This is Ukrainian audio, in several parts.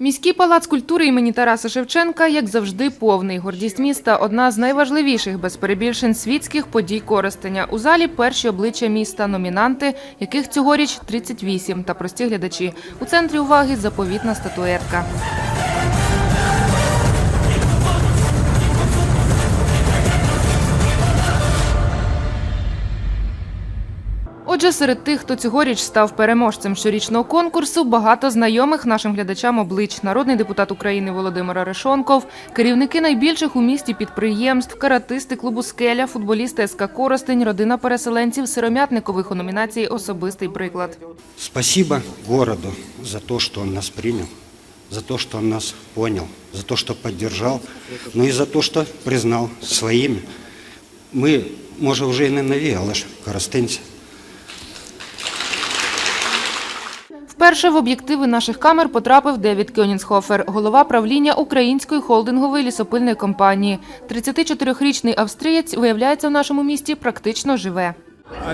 Міський палац культури імені Тараса Шевченка, як завжди, повний. Гордість міста – одна з найважливіших, без перебільшень, світських подій користення. У залі перші обличчя міста, номінанти, яких цьогоріч 38, та прості глядачі. У центрі уваги заповітна статуетка. Отже, серед тих, хто цьогоріч став переможцем щорічного конкурсу, багато знайомих нашим глядачам облич. Народний депутат України Володимир Арешонков, керівники найбільших у місті підприємств, каратисти клубу «Скеля», футболісти СК «Коростень», родина переселенців Сиромятникових у номінації «Особистий приклад». Спасибо городу за то, что он нас принял, за то, что он нас понял, за то, что поддержал, ну и за то, что признал своими. Мы, може, вже і не нові, але ж коростенці. Вперше в об'єктиви наших камер потрапив Девід Кьонінсхофер, голова правління української холдингової лісопильної компанії. 34-річний австрієць, виявляється, в нашому місті практично живе.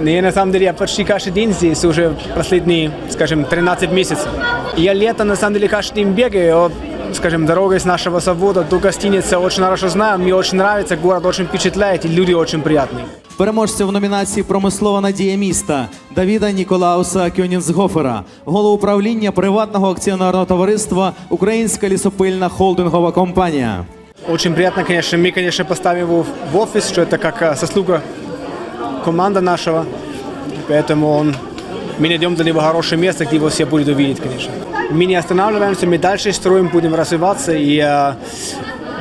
Не, на самом деле я почти каждый день здесь уже последние, скажем, 13 месяцев. И Я лето на самом деле каждый день бегаю, вот, скажем, дорогой с нашего завода до гостиницы очень хорошо знаю, мне очень нравится, город очень впечатляет и люди очень приятные. Переможця в номінації Промислова надія міста Давіда Ніколауса Кьонінсгофера, голову управління приватного акціонерного товариства Українська лісопильна холдингова компанія. Очень приятно, конечно, мы, конечно, поставим его в офис, что это как э, заслуга команда нашего, поэтому он, мы найдем для него хорошее место, где его все будут увидеть, конечно. Мы не останавливаемся, мы дальше строим, будем развиваться, и э,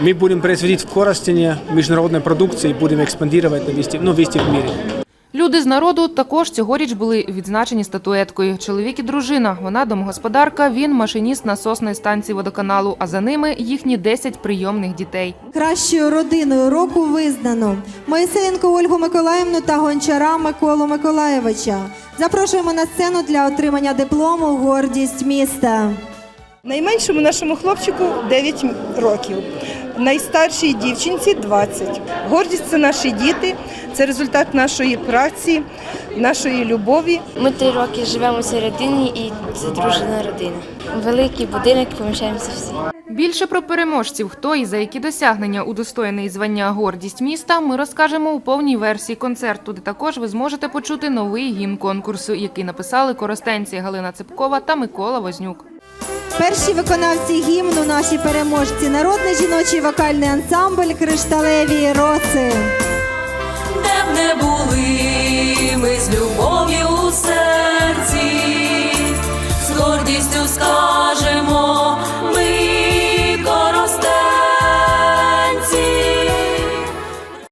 мы будем производить в Коростене международной продукции и будем экспандировать, ну, вести, ну, вести в мире. Люди з народу також цьогоріч були відзначені статуеткою. Чоловік і дружина. Вона домогосподарка, він машиніст насосної станції водоканалу, а за ними їхні 10 прийомних дітей. Кращою родиною року визнано Моїсеєнко Ольгу Миколаївну та Гончара Миколу Миколаєвича. Запрошуємо на сцену для отримання диплому Гордість міста. Найменшому нашому хлопчику 9 років, найстаршій дівчинці 20. Гордість це наші діти, це результат нашої праці, нашої любові. Ми три роки живемо в цій родині і це дружина родина. Великий будинок, поміщаємося всі. Більше про переможців, хто і за які досягнення удостоєний звання гордість міста, ми розкажемо у повній версії концерту, де також ви зможете почути новий гімн конкурсу, який написали коростенці Галина Цепкова та Микола Вознюк. Перші виконавці гімну наші переможці народний жіночий вокальний ансамбль Кришталеві роси. де б не були ми з любов'ю